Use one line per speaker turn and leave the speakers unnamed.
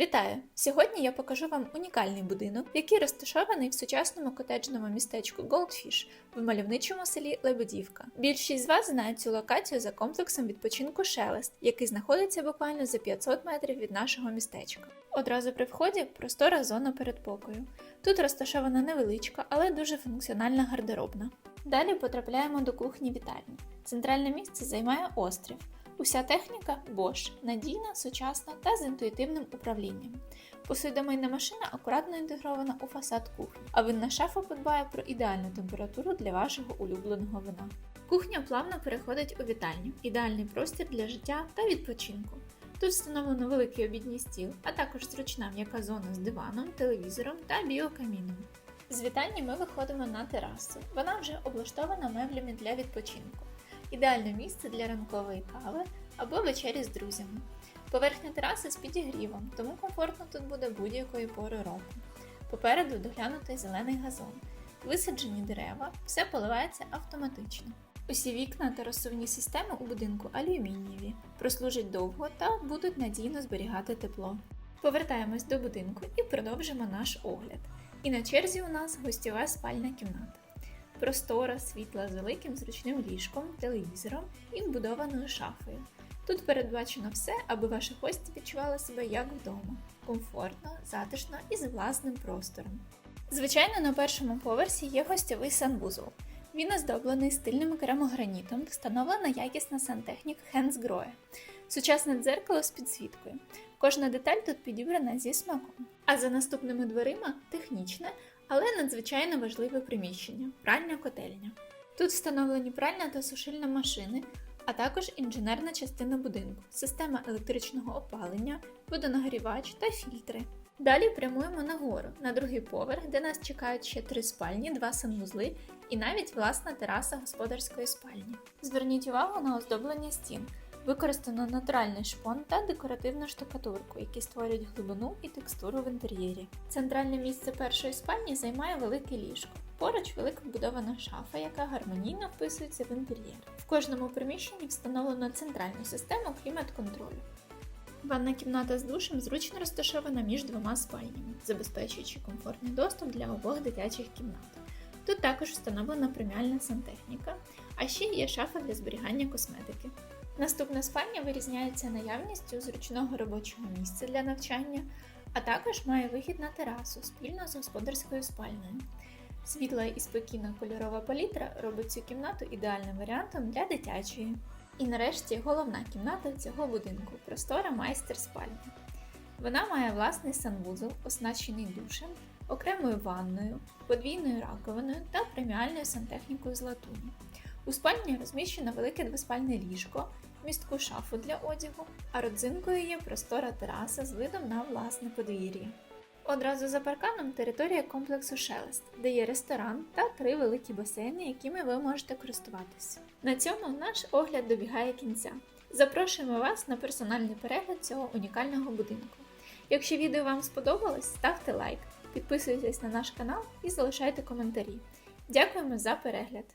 Вітаю! Сьогодні я покажу вам унікальний будинок, який розташований в сучасному котеджному містечку Goldfish в мальовничому селі Лебедівка. Більшість з вас знають цю локацію за комплексом відпочинку Шелест, який знаходиться буквально за 500 метрів від нашого містечка. Одразу при вході простора зона передпокою. Тут розташована невеличка, але дуже функціональна гардеробна. Далі потрапляємо до кухні вітальні. Центральне місце займає острів. Уся техніка Bosch, надійна, сучасна та з інтуїтивним управлінням. Посудомийна машина акуратно інтегрована у фасад кухні, а винна шафа подбає про ідеальну температуру для вашого улюбленого вина. Кухня плавно переходить у вітальню, ідеальний простір для життя та відпочинку. Тут встановлено великий обідній стіл, а також зручна м'яка зона з диваном, телевізором та біокаміном. З вітальні ми виходимо на терасу. Вона вже облаштована меблями для відпочинку. Ідеальне місце для ранкової кави або вечері з друзями. Поверхня тераси з підігрівом, тому комфортно тут буде будь-якої пори року. Попереду доглянутий зелений газон. Висаджені дерева, все поливається автоматично. Усі вікна та розсувні системи у будинку алюмінієві, прослужать довго та будуть надійно зберігати тепло. Повертаємось до будинку і продовжимо наш огляд. І на черзі у нас гостьова спальна кімната. Простора, світла з великим зручним ліжком, телевізором і вбудованою шафою. Тут передбачено все, аби ваші гості відчували себе як вдома, комфортно, затишно і з власним простором. Звичайно, на першому поверсі є гостьовий санвузол. Він оздоблений стильним керамогранітом, встановлена якісна сантехніка Хенсгроє, сучасне дзеркало з підсвіткою. Кожна деталь тут підібрана зі смаком. А за наступними дверима технічне, але надзвичайно важливе приміщення пральня котельня. Тут встановлені пральна та сушильна машини, а також інженерна частина будинку, система електричного опалення, водонагрівач та фільтри. Далі прямуємо нагору, на другий поверх, де нас чекають ще три спальні, два санвузли і навіть власна тераса господарської спальні. Зверніть увагу на оздоблення стін. Використано натуральний шпон та декоративну штукатурку, які створюють глибину і текстуру в інтер'єрі. Центральне місце першої спальні займає велике ліжко. Поруч велика вбудована шафа, яка гармонійно вписується в інтер'єр. В кожному приміщенні встановлено центральну систему клімат-контролю. Ванна кімната з душем зручно розташована між двома спальнями, забезпечуючи комфортний доступ для обох дитячих кімнат. Тут також встановлена преміальна сантехніка, а ще є шафа для зберігання косметики. Наступна спальня вирізняється наявністю зручного робочого місця для навчання, а також має вихід на терасу спільно з господарською спальнею. Світла і спокійна кольорова палітра робить цю кімнату ідеальним варіантом для дитячої. І нарешті головна кімната цього будинку простора майстер спальня. Вона має власний санвузол, оснащений душем, окремою ванною, подвійною раковиною та преміальною сантехнікою з латуні. У спальні розміщено велике двоспальне ліжко, містку шафу для одягу, а родзинкою є простора тераса з видом на власне подвір'я. Одразу за парканом територія комплексу Шелест, де є ресторан та три великі басейни, якими ви можете користуватися. На цьому наш огляд добігає кінця. Запрошуємо вас на персональний перегляд цього унікального будинку. Якщо відео вам сподобалось, ставте лайк, підписуйтесь на наш канал і залишайте коментарі. Дякуємо за перегляд!